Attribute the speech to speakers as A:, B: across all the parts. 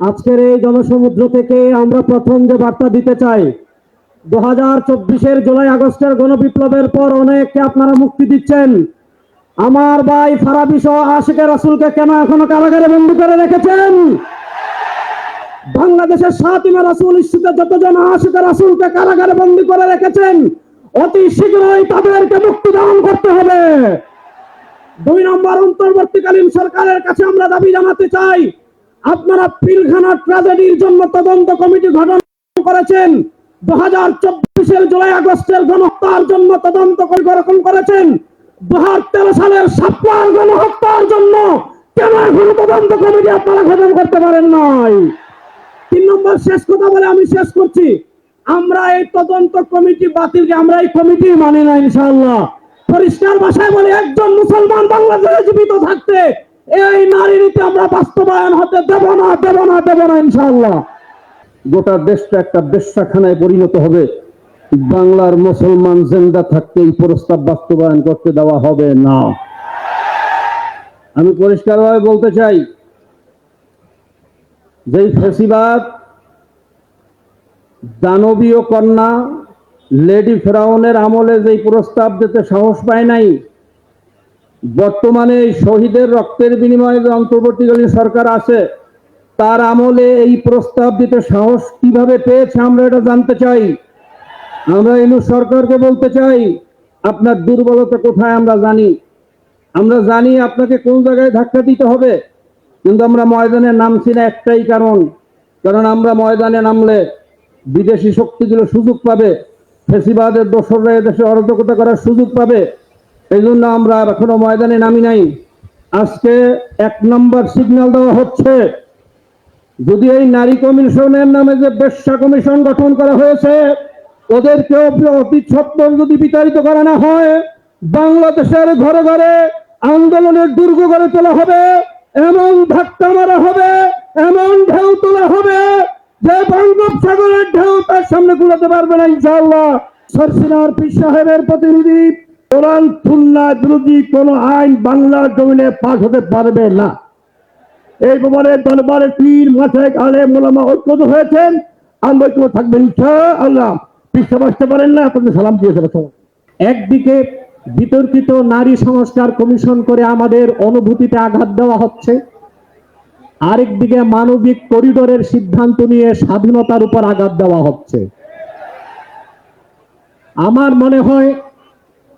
A: আজকের এই জনসমুদ্র থেকে আমরা প্রথম যে বার্তা দিতে চাই, দু হাজার চব্বিশের জুলাই আগস্টের গণবিপ্লবের পর অনেককে আপনারা মুক্তি দিচ্ছেন। আমার ভাই ফারাবি সহ আশেকে রাসুলকে কেন এখনও কারাগারে বন্দি করে রেখেছেন? বাংলাদেশের সাতিমা রাসুল ইস্যুতে যতজন আশেকে রাসুলকে কারাগারে বন্দি করে রেখেছেন, অতি শীঘ্রই তাদেরকে মুক্তি দান করতে হবে। দুই নম্বর অন্তর্বর্তীকালীন সরকারের কাছে আমরা দাবি জানাতে চাই আপনারা পিলখানা ট্র্যাজেডির জন্য তদন্ত কমিটি গঠন করেছেন। দু হাজার চব্বিশের জুলাই আগস্টের গণহত্যার জন্য তদন্ত গঠন করেছেন। দু হাজার তেরো সালের সাপ্লার গণহত্যার জন্য কেন এখন তদন্ত কমিটি আপনারা গঠন করতে পারেন নাই? তিন নম্বর, শেষ কথা বলে আমি শেষ করছি। আমরা এই তদন্ত কমিটি বাতিল আমরা এই কমিটি মানি না ইনশাআল্লাহ। পরিষ্কার ভাষায় বলে একজন মুসলমান বাংলাদেশে জীবিত থাকতে এই নারী নীতি আমরা বাস্তবায়ন হতে দেব না দেব না দেব না ইনশাআল্লাহ। গোটা দেশটা একটা বেশ্যাখানায় পরিণত হবে। বাংলার মুসলমান জেন্দা থাকতে এই প্রস্তাব বাস্তবায়ন করতে দেওয়া হবে না। আমি পরিষ্কারভাবে বলতে চাই, যেই ফেসিবাদ, দানবীয় কন্যা, লেডি ফেরাউনের আমলে যেই প্রস্তাব দিতে সাহস পায় নাই বর্তমানে শহীদের রক্তের বিনিময়ে যে অন্তর্বর্তীকালীন সরকার আছে, তার আমলে এই প্রস্তাব দিতে সাহস কীভাবে পেয়েছে আমরা এটা জানতে চাই। আমরা ইনু সরকারকে বলতে চাই, আপনার দুর্বলতা কোথায় আমরা জানি? আমরা জানি আপনাকে কোন জায়গায় ধাক্কা দিতে হবে, কিন্তু আমরা ময়দানে নামছি না একটাই কারণ। কারণ আমরা ময়দানে নামলে বিদেশি শক্তিগুলো সুযোগ পাবে, ফেসিবাদের দোসররা এদেশে অরাজকতা করার সুযোগ পাবে। এই জন্য আমরা আর এখনও ময়দানে নামি নাই। আজকে এক নম্বর সিগন্যাল দেওয়া হচ্ছে। যদি এই নারী কমিশনের নামে যে বেশ্যা কমিশন গঠন করা হয়েছে ওদেরকেও অতি সত্তর যদি বিতাড়িত করা না হয়, বাংলাদেশের ঘরে ঘরে আন্দোলনের দুর্গ গড়ে তোলা হবে, এমন ধাক্কা মারা হবে, এমন ঢেউ তোলা হবে, যে বঙ্গোপসাগরের ঢেউ তার সামনে গুলাতে পারবে না ইনশাআল্লাহ। সরসিনার পীর সাহেবের প্রতিনিধি কোরআন, সুন্নাহ বিরোধী কোন আইন বাংলার জমিনে পাশ হতে পারবে না। এই ব্যাপারে দরবারে পীর মাথায় গালে মোলামা ঐক্যত হয়েছেন। আমরা ঐক্য থাকবেন আল্লাহ পিছিয়ে বসতে পারেন না, আপনাদের সালাম দিয়েছে একদিকে বিতর্কিত নারী সংস্কার কমিশন করে আমাদের অনুভূতিতে আঘাত দেওয়া হচ্ছে। আরেকদিকে মানবিক করিডোরের সিদ্ধান্ত নিয়ে স্বাধীনতার উপর আঘাত দেওয়া হচ্ছে। আমার মনে হয়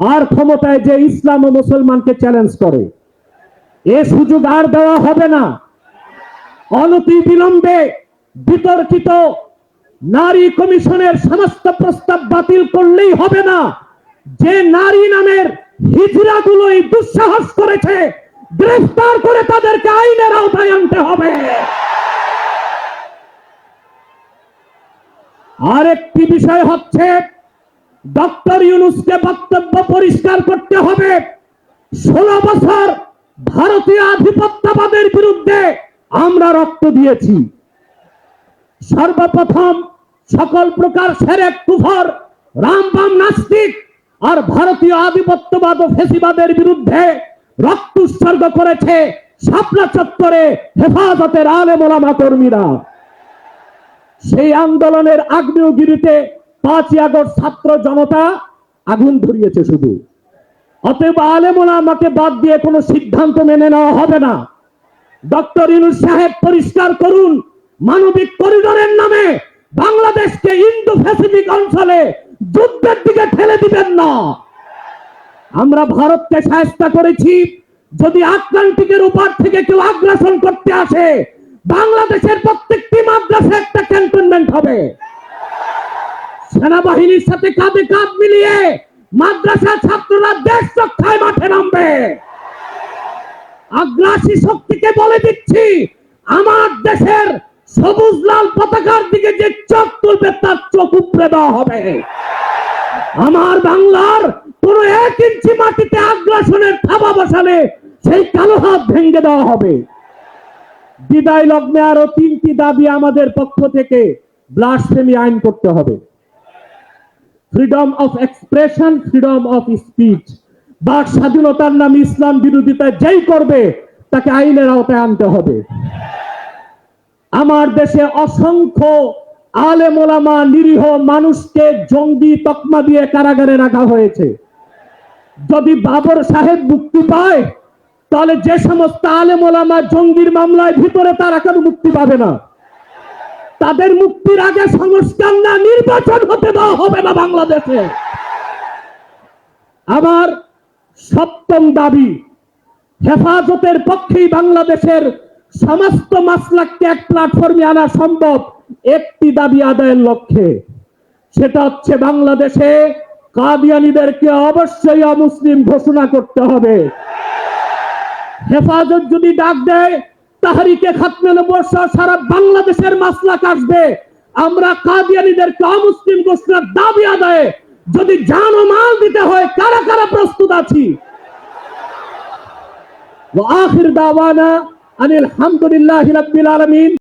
A: আর ক্ষমতায় যে ইসলাম ও মুসলমানকে চ্যালেঞ্জ করে, এ সুযোগ আর দেওয়া হবে না। অনতি বিলম্বে বিতর্কিত নারী কমিশনের সমস্ত প্রস্তাব বাতিল করলেই হবে না। যে নারী নামের হিজড়াগুলোই দুঃসাহস করেছে, গ্রেফতার করে তাদেরকে আইনের আওতায় আনতে হবে। আরেকটি বিষয় হচ্ছে ডক্টর ইউনুসকে বক্তব্য পরিষ্কার করতে হবে। ষোলো বছর ভারতীয় আধিপত্যবাদের বিরুদ্ধে আমরা রক্ত দিয়েছি। সর্বপ্রথম সকল প্রকার সেরেক, কুফর রামবাম নাস্তিক আর ভারতীয় আধিপত্যবাদ ও ফেসিবাদের বিরুদ্ধে রক্ত উৎসর্গ করেছে শাপলা চত্বরে হেফাজতের আলে মোলামা কর্মীরা। সেই আন্দোলনের আগ্নেয়গিরিতে পাঁচই আগস্ট ছাত্র জনতা আগুন ধরিয়েছে শুধু। অতএব আলেমোলা আমাকে বাদ দিয়ে কোনো সিদ্ধান্ত মেনে নেওয়া হবে না। ডক্টর ইনুস সাহেব পরিষ্কার করুন, মানবিক করিডোরের নামে বাংলাদেশকে ইন্দো প্যাসিফিক অঞ্চলে যুদ্ধের দিকে ঠেলে দিবেন না। আমরা ভারতকে সাহায্য করেছি, যদি আটলান্টিকের উপর থেকে কেউ আগ্রাসন করতে আসে, বাংলাদেশের প্রত্যেকটি মাদ্রাসা একটা ক্যান্টনমেন্ট হবে। সেনাবাহিনীর সাথে কাঁধে কাঁধ মিলিয়ে মাদ্রাসা ছাত্ররা দেশ রক্ষায় মাঠে নামবে। আগ্রাসী শক্তিকে বলে দিচ্ছি, আমার দেশের সবুজ লাল পতাকার দিকে যে চোখ তুলবে, তার চোখ উপড়ে দেওয়া হবে। আমার বাংলার কোন এক ইঞ্চি মাটিতে আগ্রাসনের থাবা বসালে সেই কালো হাত ভেঙে দেওয়া হবে। বিদায় লগ্নে আরও তিনটি দাবি আমাদের পক্ষ থেকে ব্লাসফেমি আইন করতে হবে। Freedom of expression freedom of speech বাক স্বাধীনতার নাম ইসলাম বিরোধিতা যেই করবে, তাকে আইনের আওতায় আনতে হবে। আমার দেশে অসংখ্য আলে মোলামা নিরীহ মানুষকে জঙ্গি তকমা দিয়ে কারাগারে রাখা হয়েছে। যদি বাবর সাহেব মুক্তি পায়, তাহলে যে সমস্ত আলে মোলামা জঙ্গির মামলায় ভিতরে তারা কেন মুক্তি পাবে না। তাদের মুক্তির আগে সংস্কার না, নির্বাচন হতে দেওয়া হবে না বাংলাদেশে। আমার সপ্তম দাবি, হেফাজতের পক্ষেই বাংলাদেশের সমস্ত মাসলাককে এক প্ল্যাটফর্মে আনা সম্ভব, একটি দাবি আদায়ের লক্ষ্যে। সেটা হচ্ছে বাংলাদেশে কাদিয়ানিদেরকে অবশ্যই অমুসলিম ঘোষণা করতে হবে। হেফাজত যদি ডাক দেয় তাহারিকে খাতমে নবুয়্যত সারা বাংলাদেশের মাসলাক আসবে আমরা কাদিয়ানিদেরকে অমুসলিম ঘোষণার দাবি আদায়ে যদি জান ও মাল দিতে হয় কারা কারা প্রস্তুত আছি وآخر دعوانا أن الحمد لله رب العالمين